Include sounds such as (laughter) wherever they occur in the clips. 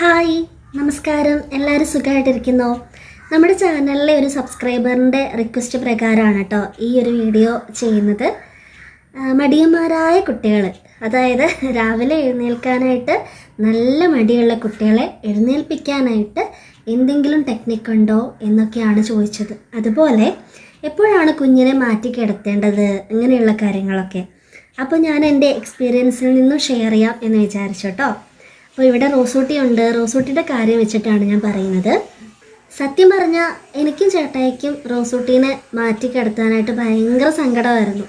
Hi നമസ്കാരം. എല്ലാവരും സുഖമായിട്ടിരിക്കുന്നോ? നമ്മുടെ ചാനലിലെ ഒരു സബ്സ്ക്രൈബറിന്റെ റിക്വസ്റ്റ് പ്രകാരമാണ് കേട്ടോ ഈ ഒരു വീഡിയോ ചെയ്യുന്നത്. മടിയന്മാരായ കുട്ടികൾ അതായത് രാവിലെ എഴുന്നേൽക്കാനായിട്ട് നല്ല മടിയുള്ള കുട്ടികളെ എഴുന്നേൽപ്പിക്കാനായിട്ട് എന്തെങ്കിലും ടെക്നിക്ക് ഉണ്ടോ എന്നൊക്കെയാണ് ചോദിച്ചത്. അതുപോലെ എപ്പോഴാണ് കുഞ്ഞിനെ മാറ്റി കിടത്തേണ്ടത്? ഇങ്ങനെയുള്ള കാര്യങ്ങളൊക്കെ. അപ്പോൾ ഞാൻ എന്റെ എക്സ്പീരിയൻസിൽ നിന്നും ഷെയർ ചെയ്യാം എന്ന് വിചാരിച്ചു കേട്ടോ അപ്പോൾ ഇവിടെ റോസൂട്ടി ഉണ്ട്. റോസൂട്ടിയുടെ കാര്യം വെച്ചിട്ടാണ് ഞാൻ പറയുന്നത്. സത്യം പറഞ്ഞാൽ എനിക്കും ചേട്ടായിക്കും റോസൂട്ടീനെ മാറ്റി കിടത്താനായിട്ട് ഭയങ്കര സങ്കടമായിരുന്നു.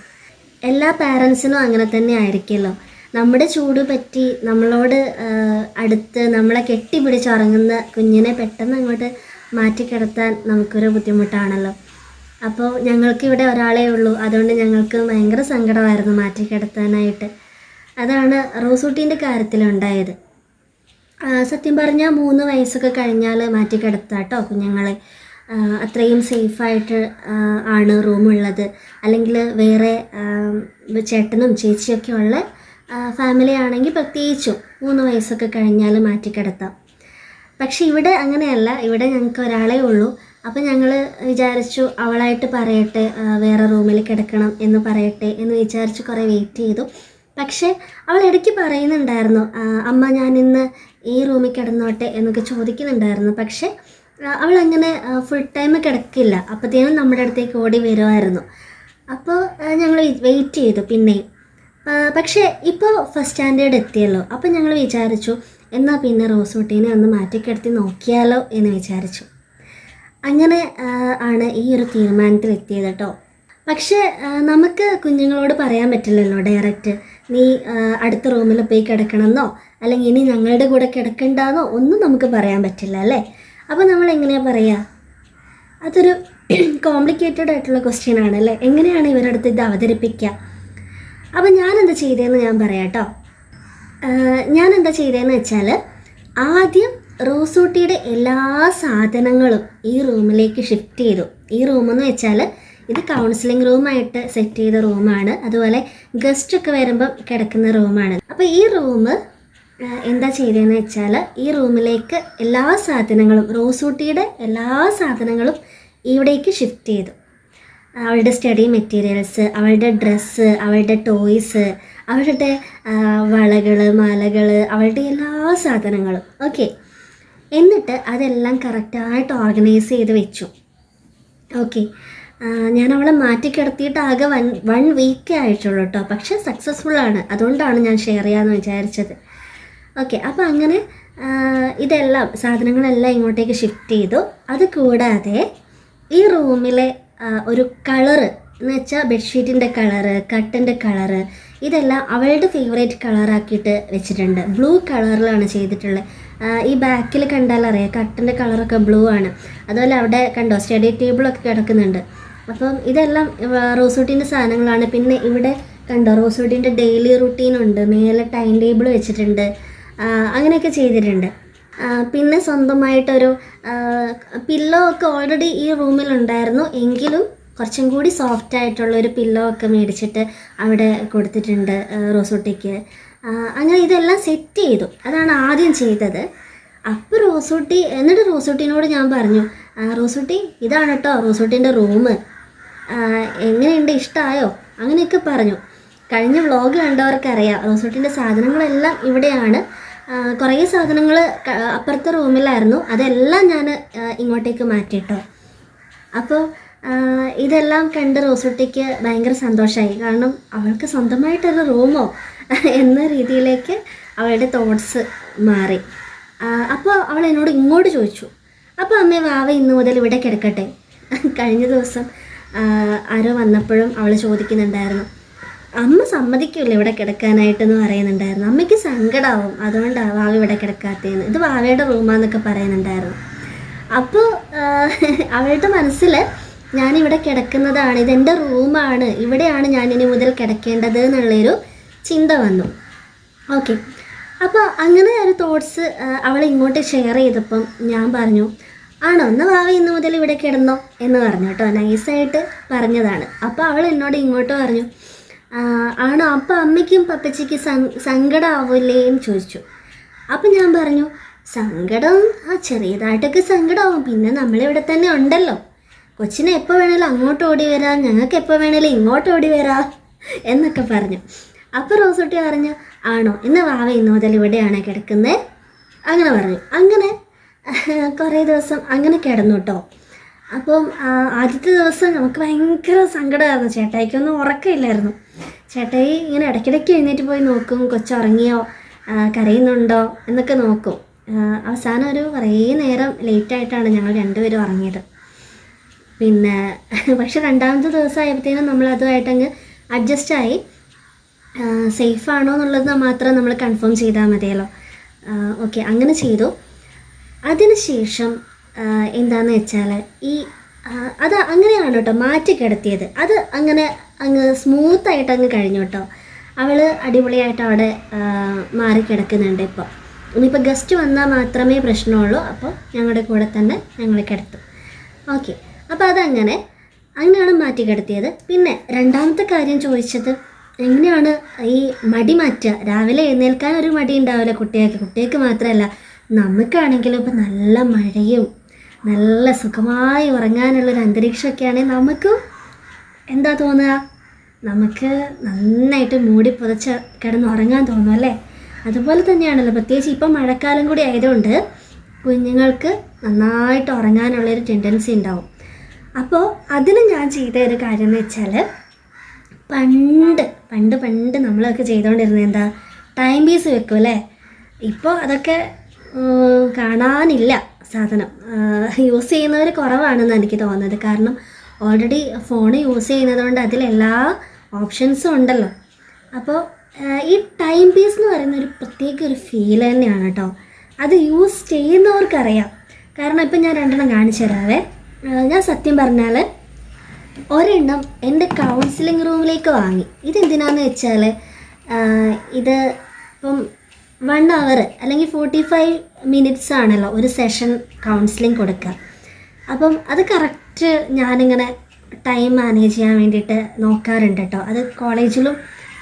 എല്ലാ പാരൻസിനും അങ്ങനെ തന്നെ ആയിരിക്കുമല്ലോ. നമ്മുടെ ചൂട് പറ്റി നമ്മളോട് അടുത്ത് നമ്മളെ കെട്ടിപ്പിടിച്ചുറങ്ങുന്ന കുഞ്ഞിനെ പെട്ടെന്ന് അങ്ങോട്ട് മാറ്റി കിടത്താൻ നമുക്കൊരു ബുദ്ധിമുട്ടാണല്ലോ. അപ്പോൾ ഞങ്ങൾക്ക് ഇവിടെ ഒരാളേ ഉള്ളൂ. അതുകൊണ്ട് ഞങ്ങൾക്ക് ഭയങ്കര സങ്കടമായിരുന്നു മാറ്റി കിടത്താനായിട്ട് അതാണ് റോസൂട്ടീന്റെ കാര്യത്തിലുണ്ടായത്. സത്യം പറഞ്ഞാൽ മൂന്ന് വയസ്സൊക്കെ കഴിഞ്ഞാൽ മാറ്റി കിടത്താം കേട്ടോ കുഞ്ഞുങ്ങളെ അത്രയും സേഫായിട്ട് ആണ് റൂമുള്ളത്. അല്ലെങ്കിൽ വേറെ ചേട്ടനും ചേച്ചിയൊക്കെ ഉള്ള ഫാമിലി ആണെങ്കിൽ പ്രത്യേകിച്ചും മൂന്ന് വയസ്സൊക്കെ കഴിഞ്ഞാൽ മാറ്റി പക്ഷെ ഇവിടെ അങ്ങനെയല്ല. ഇവിടെ ഞങ്ങൾക്ക് ഒരാളേ ഉള്ളൂ. അപ്പം ഞങ്ങൾ വിചാരിച്ചു അവളായിട്ട് പറയട്ടെ വേറെ റൂമിൽ കിടക്കണം എന്ന് പറയട്ടെ എന്ന് വിചാരിച്ച് കുറേ വെയിറ്റ് ചെയ്തു. പക്ഷേ അവൾ ഇടയ്ക്ക് പറയുന്നുണ്ടായിരുന്നു അമ്മ ഞാൻ ഇന്ന് ഈ റൂമിൽ കിടന്നോട്ടെ എന്നൊക്കെ ചോദിക്കുന്നുണ്ടായിരുന്നു. പക്ഷേ അവൾ അങ്ങനെ ഫുൾ ടൈം കിടക്കില്ല. അപ്പോഴത്തേനും നമ്മുടെ അടുത്തേക്ക് ഓടി വരുമായിരുന്നു അപ്പോൾ ഞങ്ങൾ വെയിറ്റ് ചെയ്തു പിന്നെയും. പക്ഷേ ഇപ്പോൾ ഫസ്റ്റ് സ്റ്റാൻഡേർഡ് എത്തിയല്ലോ. അപ്പോൾ ഞങ്ങൾ വിചാരിച്ചു എന്നാൽ പിന്നെ റോസ് കുട്ടീനെ ഒന്ന് മാറ്റിക്കിടത്തി നോക്കിയാലോ എന്ന് വിചാരിച്ചു. അങ്ങനെ ആണ് ഈ ഒരു തീരുമാനത്തിൽ എത്തിയത് കേട്ടോ. പക്ഷേ നമുക്ക് കുഞ്ഞുങ്ങളോട് പറയാൻ പറ്റില്ലല്ലോ ഡയറക്റ്റ്. നീ അടുത്ത റൂമിൽ പോയി കിടക്കണമെന്നോ? അല്ലെങ്കിൽ ഇനി ഞങ്ങളുടെ കൂടെ കിടക്കണ്ടെന്നോ ഒന്നും നമുക്ക് പറയാൻ പറ്റില്ല അല്ലേ? അപ്പോൾ നമ്മൾ എങ്ങനെയാണ് പറയുക അതൊരു (clears throat) കോംപ്ലിക്കേറ്റഡ് ആയിട്ടുള്ള ക്വസ്റ്റ്യൻ ആണ് അല്ലേ? എങ്ങനെയാണ് ഇവരടുത്ത് ഇത് അവതരിപ്പിക്കുക അപ്പം ഞാൻ എന്താ ചെയ്തതെന്ന് ഞാൻ പറയാം കേട്ടോ ഞാൻ എന്താ ചെയ്തതെന്ന് വെച്ചാൽ ആദ്യം റോസൂട്ടിയുടെ എല്ലാ സാധനങ്ങളും ഈ റൂമിലേക്ക് ഷിഫ്റ്റ് ചെയ്തു. ഈ റൂമെന്ന് വെച്ചാൽ ഇത് കൗൺസിലിംഗ് റൂമായിട്ട് സെറ്റ് ചെയ്ത റൂമാണ് അതുപോലെ ഗസ്റ്റ് ഒക്കെ വരുമ്പം കിടക്കുന്ന റൂമാണ് അപ്പോൾ ഈ റൂം എന്താ ചെയ്തതെന്ന് വെച്ചാൽ ഈ റൂമിലേക്ക് എല്ലാ സാധനങ്ങളും റോസൂട്ടിയുടെ എല്ലാ സാധനങ്ങളും ഇവിടേക്ക് ഷിഫ്റ്റ് ചെയ്തു. അവളുടെ സ്റ്റഡി മെറ്റീരിയൽസ് അവളുടെ ഡ്രസ്സ് അവളുടെ ടോയ്സ് അവളുടെ വളകൾ മാലകൾ അവളുടെ എല്ലാ സാധനങ്ങളും. ഓക്കെ എന്നിട്ട് അതെല്ലാം കറക്റ്റായിട്ട് ഓർഗനൈസ് ചെയ്ത് വെച്ചു. ഓക്കെ ഞാൻ അവളെ മാറ്റി കിടത്തിയിട്ട് ആകെ വൺ വൺ വീക്കേ ആയിട്ടുള്ളൂ കേട്ടോ പക്ഷെ സക്സസ്ഫുൾ ആണ്. അതുകൊണ്ടാണ് ഞാൻ ഷെയർ ചെയ്യാമെന്ന് വിചാരിച്ചത്. ഓക്കെ അപ്പോൾ അങ്ങനെ ഇതെല്ലാം സാധനങ്ങളെല്ലാം ഇങ്ങോട്ടേക്ക് ഷിഫ്റ്റ് ചെയ്തു. അത് കൂടാതെ ഈ റൂമിലെ ഒരു കളറ് എന്ന് വെച്ചാൽ ബെഡ്ഷീറ്റിന്റെ കളറ് കട്ടന്റെ കളറ് ഇതെല്ലാം അവളുടെ ഫേവറേറ്റ് കളറാക്കിയിട്ട് വെച്ചിട്ടുണ്ട്. ബ്ലൂ കളറിലാണ് ചെയ്തിട്ടുള്ളത്. ഈ ബാക്കിൽ കണ്ടാൽ അറിയാം കട്ടന്റെ കളറൊക്കെ ബ്ലൂ ആണ്. അതുപോലെ അവിടെ കണ്ടോ സ്റ്റഡി ടേബിളൊക്കെ കിടക്കുന്നുണ്ട്. അപ്പം ഇതെല്ലാം റോസൂട്ടിന്റെ സാധനങ്ങളാണ്. പിന്നെ ഇവിടെ കണ്ടോ റോസൂട്ടിന്റെ ഡെയിലി റുട്ടീനുണ്ട് മേലെ ടൈം ടേബിൾ വെച്ചിട്ടുണ്ട്. അങ്ങനെയൊക്കെ ചെയ്തിട്ടുണ്ട്. പിന്നെ സ്വന്തമായിട്ടൊരു പില്ലോ ഒക്കെ ഓൾറെഡി ഈ റൂമിൽ ഉണ്ടായിരുന്നു. എങ്കിലും കുറച്ചും കൂടി സോഫ്റ്റ് ആയിട്ടുള്ള ഒരു പില്ലോ ഒക്കെ മേടിച്ചിട്ട് അവിടെ കൊടുത്തിട്ടുണ്ട് റോസൂട്ടിക്ക്. അങ്ങനെ ഇതെല്ലാം സെറ്റ് ചെയ്തു. അതാണ് ആദ്യം ചെയ്തത്. അപ്പോൾ റോസൂട്ടി എന്നിട്ട് റോസൂട്ടിനോട് ഞാൻ പറഞ്ഞു "ആ, റോസൂട്ടി ഇതാണ് കേട്ടോ റോസൂട്ടിന്റെ റൂം എങ്ങനെയുണ്ട്? ഇഷ്ടമായോ അങ്ങനെയൊക്കെ പറഞ്ഞു. കഴിഞ്ഞ വ്ളോഗ് കണ്ടവർക്കറിയാം റോസൂട്ടിന്റെ സാധനങ്ങളെല്ലാം ഇവിടെയാണ്. കുറേ സാധനങ്ങൾ അപ്പുറത്തെ റൂമിലായിരുന്നു. അതെല്ലാം ഞാൻ ഇങ്ങോട്ടേക്ക് മാറ്റിയിട്ടോ. അപ്പോൾ ഇതെല്ലാം കണ്ട് റോസുട്ടിക്ക് ഭയങ്കര സന്തോഷമായി കാരണം അവൾക്ക് സ്വന്തമായിട്ടൊരു റൂമോ (laughs) എന്ന രീതിയിലേക്ക് അവളുടെ തോട്ട്സ് മാറി. അപ്പോൾ അവൾ എന്നോട് ഇങ്ങോട്ട് ചോദിച്ചു. അപ്പോൾ അമ്മ വാവ ഇന്ന് മുതൽ ഇവിടെ കിടക്കട്ടെ. (laughs) കഴിഞ്ഞ ദിവസം ആരോ വന്നപ്പോഴും അവൾ ചോദിക്കുന്നുണ്ടായിരുന്നു. അമ്മ സമ്മതിക്കില്ല ഇവിടെ കിടക്കാനായിട്ടെന്ന് പറയുന്നുണ്ടായിരുന്നു. അമ്മയ്ക്ക് സങ്കടമാവും അതുകൊണ്ടാണ് വാവ ഇവിടെ കിടക്കാത്തതെന്ന്. ഇത് വാവയുടെ റൂമാന്നൊക്കെ പറയുന്നുണ്ടായിരുന്നു. അപ്പോൾ അവളുടെ മനസ്സിൽ ഞാനിവിടെ കിടക്കുന്നതാണ്. ഇതെന്റെ റൂമാണ് ഇവിടെയാണ് ഞാൻ ഇനി മുതൽ കിടക്കേണ്ടത് എന്നുള്ളൊരു ചിന്ത വന്നു. ഓക്കെ അപ്പോൾ അങ്ങനെ ഒരു തോട്ട്സ് അവൾ ഇങ്ങോട്ട് ഷെയർ ചെയ്തപ്പം ഞാൻ പറഞ്ഞു ആണോ? എന്നാൽ വാവ ഇന്ന് മുതൽ ഇവിടെ കിടന്നോ? എന്ന് പറഞ്ഞു കേട്ടോ. നൈസായിട്ട് പറഞ്ഞതാണ്. അപ്പോൾ അവൾ എന്നോട് ഇങ്ങോട്ട് പറഞ്ഞു "ആ, ആണോ? അപ്പം അമ്മയ്ക്കും പപ്പച്ചയ്ക്ക് സങ്കടമാവില്ലേ എന്ന് ചോദിച്ചു. അപ്പം ഞാൻ പറഞ്ഞു സങ്കടം? ആ ചെറിയതായിട്ടൊക്കെ സങ്കടമാവും പിന്നെ നമ്മളിവിടെ തന്നെ ഉണ്ടല്ലോ. കൊച്ചിനെ എപ്പോൾ വേണേലും അങ്ങോട്ട് ഓടി വരാം. ഞങ്ങൾക്ക് എപ്പോൾ വേണേലും ഇങ്ങോട്ട് ഓടി വരാം. എന്നൊക്കെ പറഞ്ഞു. അപ്പോൾ റോസോട്ടി പറഞ്ഞു ആണോ? ഇന്ന് വാവ ഇന്ന് മുതൽ ഇവിടെയാണ് കിടക്കുന്നത്. അങ്ങനെ പറഞ്ഞു. അങ്ങനെ കുറേ ദിവസം അങ്ങനെ കിടന്നു കേട്ടോ അപ്പം ആദ്യത്തെ ദിവസം നമുക്ക് ഭയങ്കര സങ്കടമായിരുന്നു ചേട്ടായിക്കൊന്നും ഉറക്കമില്ലായിരുന്നു. ചേട്ടായി ഇങ്ങനെ ഇടയ്ക്കിടയ്ക്ക് എഴുന്നേറ്റ് പോയി നോക്കും കൊച്ചുറങ്ങിയോ കരയുന്നുണ്ടോ എന്നൊക്കെ നോക്കും. അവസാനം ഒരു കുറേ നേരം ലേറ്റായിട്ടാണ് ഞങ്ങൾ രണ്ടുപേരും ഉറങ്ങിയത്. പിന്നെ പക്ഷെ രണ്ടാമത്തെ ദിവസം ആയപ്പോഴത്തേനും നമ്മൾ അതുമായിട്ടങ്ങ് അഡ്ജസ്റ്റ് ആയി. സേഫ് ആണോ എന്നുള്ളത് മാത്രം നമ്മൾ കൺഫേം ചെയ്താൽ മതിയല്ലോ. ഓക്കെ അങ്ങനെ ചെയ്തു. അതിനുശേഷം എന്താണെന്ന് വെച്ചാൽ ഈ അത് അങ്ങനെയാണ് കേട്ടോ മാറ്റി കിടത്തിയത്. അത് അങ്ങനെ അങ്ങ് സ്മൂത്തായിട്ട് അങ്ങ് കഴിഞ്ഞു കേട്ടോ. അവൾ അടിപൊളിയായിട്ട് അവിടെ മാറി കിടക്കുന്നുണ്ട് ഇപ്പോൾ ഇനിയിപ്പോൾ ഗസ്റ്റ് വന്നാൽ മാത്രമേ പ്രശ്നമുള്ളൂ. അപ്പോൾ ഞങ്ങളുടെ കൂടെ തന്നെ ഞങ്ങൾ കിടത്തും. ഓക്കെ. അപ്പോൾ അതങ്ങനെ അങ്ങനെയാണ് മാറ്റി കിടത്തിയത്. പിന്നെ രണ്ടാമത്തെ കാര്യം ചോദിച്ചത് എങ്ങനെയാണ് ഈ മടി മാറ്റുക? രാവിലെ എഴുന്നേൽക്കാൻ ഒരു മടി ഉണ്ടാവില്ല കുട്ടികൾക്ക്. കുട്ടികൾക്ക് മാത്രമല്ല നമുക്കാണെങ്കിലും ഇപ്പം നല്ല മഴയും നല്ല സുഖമായി ഉറങ്ങാനുള്ളൊരു അന്തരീക്ഷമൊക്കെ ആണെങ്കിൽ നമുക്കും. എന്താ തോന്നുക? നമുക്ക് നന്നായിട്ട് മൂടി പുതച്ച് കിടന്ന് ഉറങ്ങാൻ തോന്നും അല്ലേ? അതുപോലെ തന്നെയാണല്ലോ. പ്രത്യേകിച്ച് ഇപ്പം മഴക്കാലം കൂടി ആയതുകൊണ്ട് കുഞ്ഞുങ്ങൾക്ക് നന്നായിട്ട് ഉറങ്ങാനുള്ളൊരു ടെൻഡൻസി ഉണ്ടാവും. അപ്പോൾ അതിന് ഞാൻ ചെയ്ത ഒരു കാര്യം എന്ന് വെച്ചാൽ പണ്ട് പണ്ട് പണ്ട് നമ്മളൊക്കെ ചെയ്തുകൊണ്ടിരുന്നത് എന്താ? ടൈം പീസ് വെക്കും അല്ലേ? ഇപ്പോൾ അതൊക്കെ കാണാനില്ല. സാധനം. യൂസ് ചെയ്യുന്നവർ കുറവാണെന്ന് എനിക്ക് തോന്നുന്നത്. കാരണം ഓൾറെഡി ഫോൺ യൂസ് ചെയ്യുന്നത് കൊണ്ട് അതിലെല്ലാ ഓപ്ഷൻസും ഉണ്ടല്ലോ. അപ്പോൾ ഈ ടൈം പീസ് എന്ന് പറയുന്ന ഒരു പ്രത്യേക ഒരു ഫീൽ തന്നെയാണ് കേട്ടോ അത് യൂസ് ചെയ്യുന്നവർക്കറിയാം. കാരണം ഇപ്പം ഞാൻ രണ്ടെണ്ണം കാണിച്ചു തരാവേ. ഞാൻ സത്യം പറഞ്ഞാൽ ഒരെണ്ണം എന്റെ കൗൺസിലിംഗ് റൂമിലേക്ക് വാങ്ങി. ഇതെന്തിനാന്ന് വെച്ചാൽ ഇത് ഇപ്പം വൺ അവർ അല്ലെങ്കിൽ ഫോർട്ടി ഫൈവ് മിനിറ്റ്സ് ആണല്ലോ ഒരു സെഷൻ കൗൺസിലിംഗ് കൊടുക്കുക. അപ്പം അത് കറക്റ്റ് ഞാനിങ്ങനെ ടൈം മാനേജ് ചെയ്യാൻ വേണ്ടിയിട്ട് നോക്കാറുണ്ട് കേട്ടോ അത് കോളേജിലും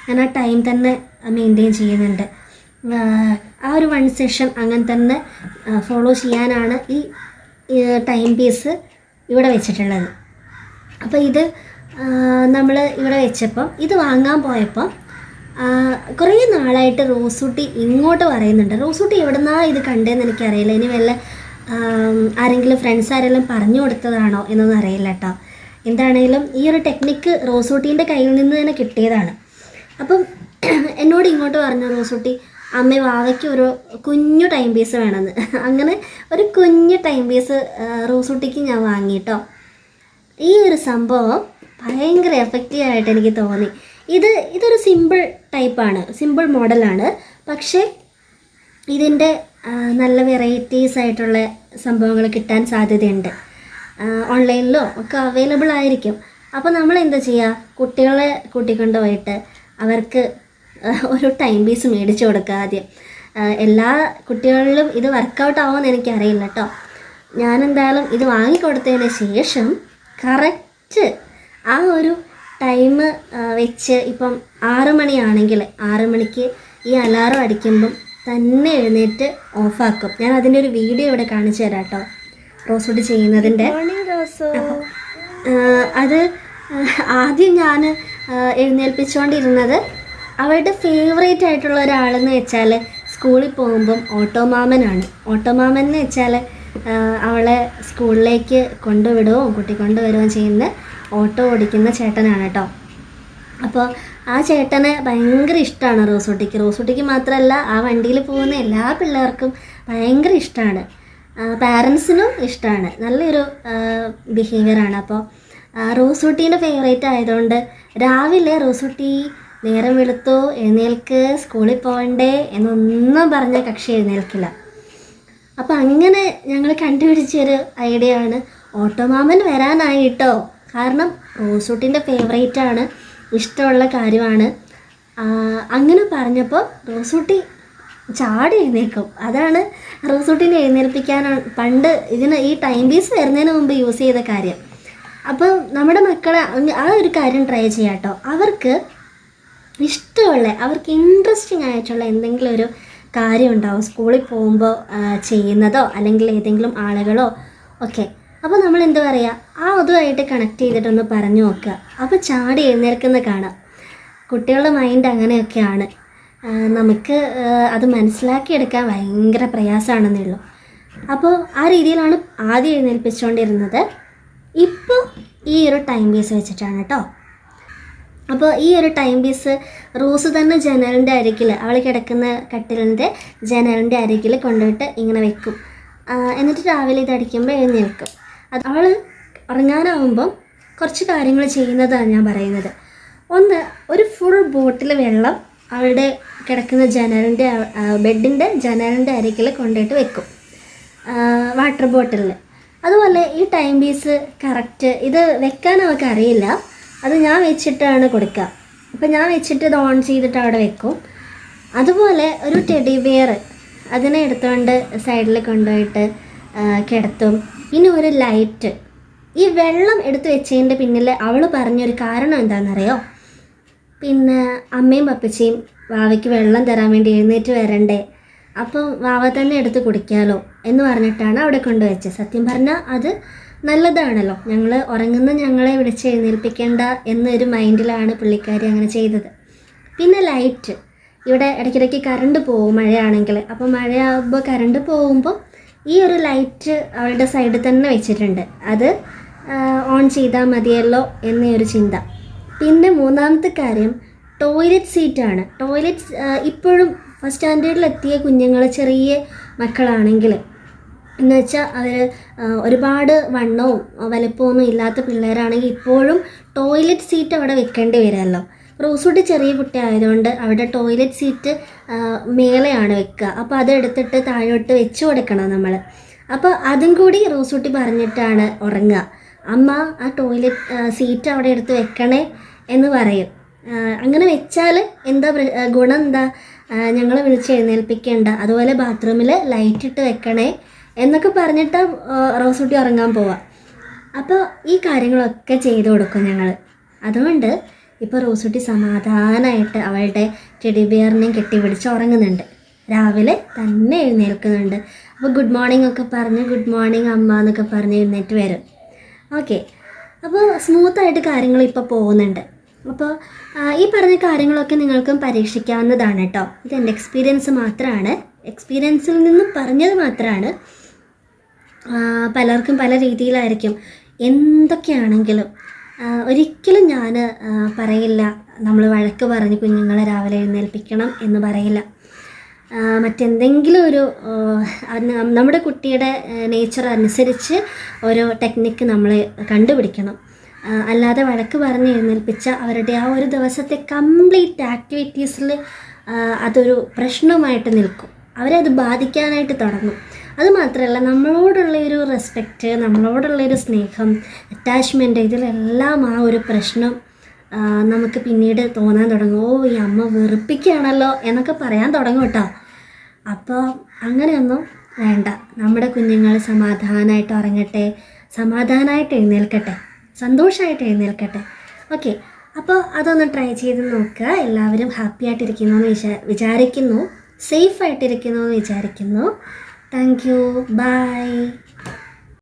ഞാൻ ആ ടൈം തന്നെ മെയിന്റെയിൻ ചെയ്യുന്നുണ്ട്. ആ ഒരു വൺ സെഷൻ അങ്ങനെ തന്നെ ഫോളോ ചെയ്യാനാണ് ഈ ടൈം പീസ് ഇവിടെ വെച്ചിട്ടുള്ളത്. അപ്പോൾ ഇത് നമ്മൾ ഇവിടെ വെച്ചപ്പം ഇത് വാങ്ങാൻ പോയപ്പം കുറേ നാളായിട്ട് റോസൂട്ടി ഇങ്ങോട്ട് പറയുന്നുണ്ട്. റോസൂട്ടി എവിടുന്നാ ഇത് കണ്ടതെന്ന് എനിക്കറിയില്ല. ഇനി വല്ല ആരെങ്കിലും ഫ്രണ്ട്സ് ആരെല്ലാം പറഞ്ഞു കൊടുത്തതാണോ എന്നൊന്നും അറിയില്ല കേട്ടോ എന്താണേലും ഈ ഒരു ടെക്നിക്ക് റോസൂട്ടീന്റെ കയ്യിൽ നിന്ന് തന്നെ കിട്ടിയതാണ്. അപ്പം (clears throat) എന്നോട് ഇങ്ങോട്ട് പറഞ്ഞു റോസൂട്ടി അമ്മ വാവയ്ക്ക് ഒരു കുഞ്ഞു ടൈം പീസ് വേണമെന്ന് അങ്ങനെ ഒരു കുഞ്ഞു ടൈം പീസ് റോസൂട്ടിക്ക് ഞാൻ വാങ്ങി കേട്ടോ ഈ ഒരു സംഭവം ഭയങ്കര എഫക്റ്റീവായിട്ട് എനിക്ക് തോന്നി. ഇത് ഇതൊരു സിമ്പിൾ ടൈപ്പാണ് സിമ്പിൾ മോഡലാണ് പക്ഷേ ഇതിന്റെ നല്ല വെറൈറ്റീസ് ആയിട്ടുള്ള സംഭവങ്ങൾ കിട്ടാൻ സാധ്യതയുണ്ട്. ഓൺലൈനിലോ ഒക്കെ അവൈലബിൾ ആയിരിക്കും. അപ്പോൾ നമ്മൾ എന്താ ചെയ്യുക കുട്ടികളെ കൂട്ടിക്കൊണ്ട് പോയിട്ട് അവർക്ക് ഒരു ടൈം പീസ് മേടിച്ചു കൊടുക്കുക ആദ്യം. എല്ലാ കുട്ടികളിലും ഇത് വർക്കൗട്ട് ആവുമെന്ന് എനിക്കറിയില്ല കേട്ടോ ഞാനെന്തായാലും ഇത് വാങ്ങിക്കൊടുത്തതിന് ശേഷം കറക്റ്റ് ആ ഒരു ടൈം വെച്ച് ഇപ്പം ആറ് മണിയാണെങ്കിൽ ആറ് മണിക്ക് ഈ അലാറം അടിക്കുമ്പം തന്നെ എഴുന്നേറ്റ് ഓഫാക്കും. ഞാൻ അതിന്റെ ഒരു വീഡിയോ ഇവിടെ കാണിച്ചു തരാം കേട്ടോ. റോസൂട്ടി ചെയ്യുന്നതിന്റെ. അത് ആദ്യം ഞാൻ എഴുന്നേൽപ്പിച്ചുകൊണ്ടിരുന്നത് അവളുടെ ഫേവറേറ്റ് ആയിട്ടുള്ള ഒരാളെന്ന് വെച്ചാൽ സ്കൂളിൽ പോകുമ്പം ഓട്ടോമാമനാണ്. ഓട്ടോമാമൻ എന്ന് വെച്ചാൽ അവളെ സ്കൂളിലേക്ക് കൊണ്ടുവിടുകയും കുട്ടി കൊണ്ടുവരികയും ചെയ്യുന്ന ഓട്ടോ ഓടിക്കുന്ന ചേട്ടനാണ് കേട്ടോ. അപ്പോൾ ആ ചേട്ടനെ ഭയങ്കര ഇഷ്ടമാണ് റോസൂട്ടിക്ക്. റോസൂട്ടിക്ക് മാത്രമല്ല ആ വണ്ടിയിൽ പോകുന്ന എല്ലാ പിള്ളേർക്കും ഭയങ്കര ഇഷ്ടമാണ്. പാരൻസിനും ഇഷ്ടമാണ്. നല്ലൊരു ബിഹേവിയറാണ് അപ്പോൾ റോസൂട്ടീന്റെ ഫേവറേറ്റ് ആയതുകൊണ്ട് രാവിലെ റോസൂട്ടി നേരം വെളുത്തു എഴുന്നേൽക്ക് സ്കൂളിൽ പോകണ്ടേ എന്നൊന്നും പറഞ്ഞ കക്ഷി എഴുന്നേൽക്കില്ല. അപ്പം അങ്ങനെ ഞങ്ങൾ കണ്ടുപിടിച്ചൊരു ഐഡിയ ആണ് ഓട്ടോമാമൻ വരാനായി കേട്ടോ കാരണം റോസൂട്ടിന്റെ ഫേവറേറ്റ് ആണ്. ഇഷ്ടമുള്ള കാര്യമാണ്. അങ്ങനെ പറഞ്ഞപ്പോൾ റോസൂട്ടി ചാടി എഴുന്നേക്കും അതാണ് റോസൂട്ടിനെ എഴുന്നേൽപ്പിക്കാനാണ് പണ്ട് ഇതിന് ഈ ടൈം പീസ് വരുന്നതിന് മുമ്പ് യൂസ് ചെയ്ത കാര്യം. അപ്പം നമ്മുടെ മക്കളെ ആ ഒരു കാര്യം ട്രൈ ചെയ്യാം കേട്ടോ അവർക്ക് ഇഷ്ടമുള്ള അവർക്ക് ഇൻട്രസ്റ്റിംഗ് ആയിട്ടുള്ള എന്തെങ്കിലും ഒരു കാര്യം ഉണ്ടാവും സ്കൂളിൽ പോകുമ്പോൾ ചെയ്യുന്നതോ അല്ലെങ്കിൽ ഏതെങ്കിലും ആളുകളോ ഒക്കെ. അപ്പോൾ നമ്മൾ എന്താ പറയുക ആ അതുമായിട്ട് കണക്ട് ചെയ്തിട്ടൊന്ന് പറഞ്ഞു നോക്കുക. അപ്പോൾ ചാടി എഴുന്നേൽക്കുന്ന കാണാം. കുട്ടികളുടെ മൈൻഡ് അങ്ങനെയൊക്കെയാണ്. നമുക്ക് അത് മനസ്സിലാക്കിയെടുക്കാൻ ഭയങ്കര പ്രയാസമാണെന്നേ ഉള്ളൂ. അപ്പോൾ ആ രീതിയിലാണ് ആദ്യം എഴുന്നേൽപ്പിച്ചുകൊണ്ടിരുന്നത് ഇപ്പോൾ ഈ ഒരു ടൈം ബേസ് വെച്ചിട്ടാണ് കേട്ടോ അപ്പോൾ ഈ ഒരു ടൈം പീസ് റോസ് തന്നെ ജനലിന്റെ അരികിൽ അവൾ കിടക്കുന്ന കട്ടിലിന്റെ ജനലിന്റെ അരികിൽ കൊണ്ടുപോയിട്ട് ഇങ്ങനെ വെക്കും. എന്നിട്ട് രാവിലെ ഇത് അടിക്കുമ്പോൾ എഴുന്നേൽക്കും. അത് അവൾ ഉറങ്ങാനാവുമ്പം കുറച്ച് കാര്യങ്ങൾ ചെയ്യുന്നതാണ് ഞാൻ പറയുന്നത്. ഒന്ന് ഒരു ഫുൾ ബോട്ടിൽ വെള്ളം അവളുടെ കിടക്കുന്ന ജനലിന്റെ ബെഡിന്റെ ജനലിന്റെ അരികിൽ കൊണ്ടുപോയിട്ട് വെക്കും. വാട്ടർ ബോട്ടിലിൽ അതുപോലെ ഈ ടൈം പീസ് കറക്റ്റ് ഇത് വെക്കാൻ അവൾക്ക് അറിയില്ല അത് ഞാൻ വെച്ചിട്ടാണ് കൊടുക്കുക. അപ്പം ഞാൻ വെച്ചിട്ട് ഇത് ഓൺ ചെയ്തിട്ട് അവിടെ വെക്കും. അതുപോലെ ഒരു ടെഡി ബിയർ അതിനെ എടുത്തുകൊണ്ട് സൈഡിൽ കൊണ്ടുപോയിട്ട് കിടത്തും. ഇനി ഒരു ലൈറ്റ് ഈ വെള്ളം എടുത്തു വെച്ചതിന്റെ പിന്നിൽ അവൾ പറഞ്ഞൊരു കാരണം എന്താണെന്നറിയോ? പിന്നെ അമ്മയും പപ്പച്ചയും വാവയ്ക്ക് വെള്ളം തരാൻ വേണ്ടി എഴുന്നേറ്റ് വരണ്ടേ. അപ്പം വാവ തന്നെ എടുത്ത് കുടിക്കാലോ എന്ന് പറഞ്ഞിട്ടാണ് അവിടെ കൊണ്ടുവച്ചത്. സത്യം പറഞ്ഞാൽ അത് നല്ലതാണല്ലോ. ഞങ്ങൾ ഉറങ്ങുന്ന ഞങ്ങളെ വിളിച്ച് എഴുന്നേൽപ്പിക്കേണ്ട എന്നൊരു മൈൻഡിലാണ് പുള്ളിക്കാരി അങ്ങനെ ചെയ്തത്. പിന്നെ ലൈറ്റ്. ഇവിടെ ഇടയ്ക്കിടയ്ക്ക് കറണ്ട് പോകും മഴയാണെങ്കിൽ അപ്പോൾ മഴയാകുമ്പോൾ കറണ്ട് പോകുമ്പോൾ ഈ ഒരു ലൈറ്റ് അവളുടെ സൈഡിൽ തന്നെ വെച്ചിട്ടുണ്ട്. അത് ഓൺ ചെയ്താൽ മതിയല്ലോ എന്നൊരു ചിന്ത. പിന്നെ മൂന്നാമത്തെ കാര്യം ടോയ്ലറ്റ് സീറ്റാണ്. ടോയ്ലറ്റ് ഇപ്പോഴും ഫസ്റ്റ് സ്റ്റാൻഡേർഡിലെത്തിയ കുഞ്ഞുങ്ങൾ ചെറിയ മക്കളാണെങ്കിൽ എന്ന് വെച്ചാൽ അവർ ഒരുപാട് വണ്ണവും വലിപ്പമൊന്നും ഇല്ലാത്ത പിള്ളേരാണെങ്കിൽ ഇപ്പോഴും ടോയ്ലറ്റ് സീറ്റ് അവിടെ വെക്കേണ്ടി വരുമല്ലോ. റോസൂട്ടി ചെറിയ കുട്ടി ആയതുകൊണ്ട് അവിടെ ടോയ്ലറ്റ് സീറ്റ് മേലെയാണ് വെക്കുക. അപ്പോൾ അതെടുത്തിട്ട് താഴോട്ട് വെച്ച് കൊടുക്കണം നമ്മൾ അപ്പോൾ അതും കൂടി റോസൂട്ടി പറഞ്ഞിട്ടാണ് ഉറങ്ങുക. അമ്മ ആ ടോയ്ലറ്റ് സീറ്റ് അവിടെ എടുത്ത് വെക്കണേ എന്ന് പറയും. അങ്ങനെ വെച്ചാൽ എന്താ ഗുണം എന്താ? ഞങ്ങളെ വിളിച്ച് എഴുന്നേൽപ്പിക്കേണ്ട. അതുപോലെ ബാത്റൂമിൽ ലൈറ്റ് ഇട്ട് വെക്കണേ. എന്നൊക്കെ പറഞ്ഞിട്ട് റോസൂട്ടി ഉറങ്ങാൻ പോവാം. അപ്പോൾ ഈ കാര്യങ്ങളൊക്കെ ചെയ്ത് കൊടുക്കും ഞങ്ങൾ അതുകൊണ്ട് ഇപ്പോൾ റോസുട്ടി സമാധാനമായിട്ട് അവളുടെ ടെഡി കെട്ടി കെട്ടിപ്പിടിച്ച് ഉറങ്ങുന്നുണ്ട്. രാവിലെ തന്നെ എഴുന്നേൽക്കുന്നുണ്ട്. അപ്പോൾ ഗുഡ് മോർണിംഗ് ഒക്കെ പറഞ്ഞ് ഗുഡ് മോർണിംഗ് അമ്മ എന്നൊക്കെ പറഞ്ഞ് എഴുന്നേറ്റ് വരും. ഓക്കെ അപ്പോൾ സ്മൂത്തായിട്ട് കാര്യങ്ങൾ ഇപ്പോൾ പോകുന്നുണ്ട്. അപ്പോൾ ഈ പറഞ്ഞ കാര്യങ്ങളൊക്കെ നിങ്ങൾക്കും പരീക്ഷിക്കാവുന്നതാണ് കേട്ടോ ഇത് എന്റെ എക്സ്പീരിയൻസ് മാത്രമാണ് എക്സ്പീരിയൻസിൽ നിന്നും പറഞ്ഞത് മാത്രമാണ് പലർക്കും പല രീതിയിലായിരിക്കും. എന്തൊക്കെയാണെങ്കിലും ഒരിക്കലും ഞാൻ പറയില്ല. നമ്മൾ വഴക്ക് പറഞ്ഞ് കുഞ്ഞുങ്ങളെ രാവിലെ എഴുന്നേൽപ്പിക്കണം എന്ന് പറയില്ല. മറ്റെന്തെങ്കിലും ഒരു നമ്മുടെ കുട്ടിയുടെ നേച്ചർ അനുസരിച്ച് ഒരു ടെക്നിക്ക് നമ്മൾ കണ്ടുപിടിക്കണം. അല്ലാതെ വഴക്ക് പറഞ്ഞ് എഴുന്നേൽപ്പിച്ച അവരുടെ ആ ഒരു ദിവസത്തെ കംപ്ലീറ്റ് ആക്ടിവിറ്റീസിൽ അതൊരു പ്രശ്നമായിട്ട് നിൽക്കും. അവരത് ബാധിക്കാനായിട്ട് തുടങ്ങും. അത് മാത്രമല്ല നമ്മളോടുള്ള ഒരു റെസ്പെക്റ്റ് നമ്മളോടുള്ള ഒരു സ്നേഹം അറ്റാച്ച്മെന്റ് ഇതിലെല്ലാം ആ ഒരു പ്രശ്നം നമുക്ക് പിന്നീട് തോന്നാൻ തുടങ്ങും. ഓ ഈ അമ്മ വെറുപ്പിക്കുകയാണല്ലോ എന്നൊക്കെ പറയാൻ തുടങ്ങും കേട്ടോ. അപ്പോൾ അങ്ങനെയൊന്നും വേണ്ട. നമ്മുടെ കുഞ്ഞുങ്ങൾ സമാധാനമായിട്ട് ഉറങ്ങട്ടെ സമാധാനമായിട്ട് എഴുന്നേൽക്കട്ടെ സന്തോഷമായിട്ട് എഴുന്നേൽക്കട്ടെ. ഓക്കെ അപ്പോൾ അതൊന്ന് ട്രൈ ചെയ്ത് നോക്കുക. എല്ലാവരും ഹാപ്പി ആയിട്ടിരിക്കുന്നു എന്ന് വിചാ വിചാരിക്കുന്നു. സേഫ് ആയിട്ടിരിക്കുന്നു എന്ന് വിചാരിക്കുന്നു. Thank you. Bye.